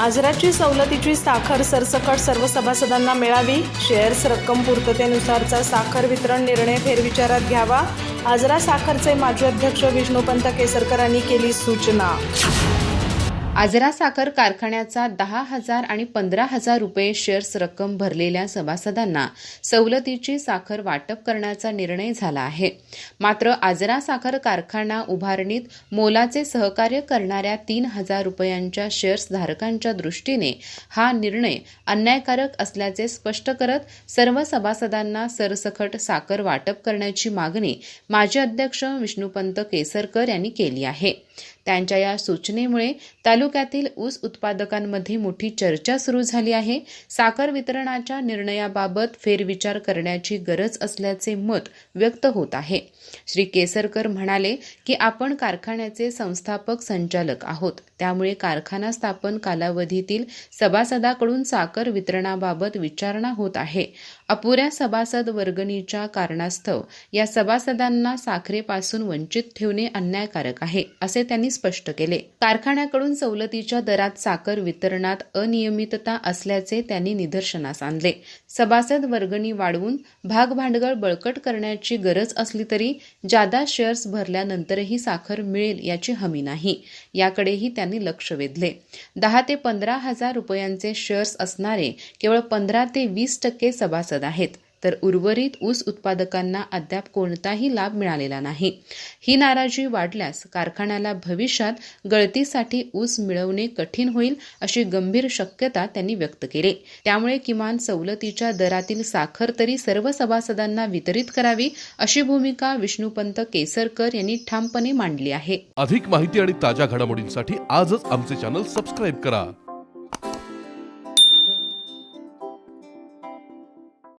आजराची सवलतीची साखर सरसकट सर्व सभासदांना मिळावी. शेअर्स रक्कम पूर्ततेनुसारचा साखर वितरण निर्णय फेरविचारात घ्यावा. आजरा साखरचे माजी अध्यक्ष विष्णुपंत केसरकरांनी केली सूचना. आजरा साखर कारखान्याचा दहा हजार आणि पंधरा हजार रुपये शेअर्स रक्कम भरलेल्या सभासदांना सवलतीची साखर वाटप करण्याचा निर्णय झाला आहे. मात्र आजरा साखर कारखाना उभारणीत मोलाचे सहकार्य करणाऱ्या तीन हजार रुपयांच्या शेअर्स धारकांच्या दृष्टीने हा निर्णय अन्यायकारक असल्याचे स्पष्ट करत सर्व सभासदांना सरसकट साखर वाटप करण्याची मागणी माजी अध्यक्ष विष्णुपंत केसरकर यांनी केली आहे. त्यांच्या या सूचनेमुळे तालुक्यातील ऊस उत्पादकांमध्ये मोठी चर्चा सुरू झाली आहे. साखर वितरणाच्या निर्णयाबाबत फेरविचार करण्याची गरज असल्याचे मत व्यक्त होत आहे. श्री केसरकर म्हणाले की आपण कारखान्याचे संस्थापक संचालक आहोत. त्यामुळे कारखाना स्थापन कालावधीतील सभासदाकडून साखर वितरणाबाबत विचारणा होत आहे. अपुऱ्या सभासद वर्गणीच्या कारणास्तव या सभासदांना साखरेपासून वंचित ठेवणे अन्यायकारक आहे असे त्यांनी स्पष्ट केले. कारखान्याकडून सवलतीच्या दरात साखर वितरणात अनियमितता असल्याचे त्यांनी निदर्शनास आणले. सभासद वर्गणी वाढवून भागभांडवल बळकट करण्याची गरज असली तरी जादा शेअर्स भरल्यानंतरही साखर मिळेल याची हमी नाही याकडेही त्यांनी लक्ष वेधले. दहा ते पंधरा हजार रुपयांचे शेअर्स असणारे केवळ पंधरा ते वीस टक्के सभासद आहेत. तर उर्वरित ऊस उत्पादकांना अद्याप कोणताही लाभ मिळालेला नाही. ही नाराजी वाढल्यास कारखान्याला भविष्यात गळतीसाठी ऊस मिळवणे कठीण होईल अशी गंभीर शक्यता त्यांनी व्यक्त केली. त्यामुळे किमान सवलतीच्या दरातील साखर तरी सर्व सभासदांना वितरित करावी अशी भूमिका विष्णुपंत केसरकर यांनी ठामपणे मांडली आहे. अधिक माहिती आणि ताज्या घडामोडींसाठी आजच आमचे चॅनल सबस्क्राईब करा.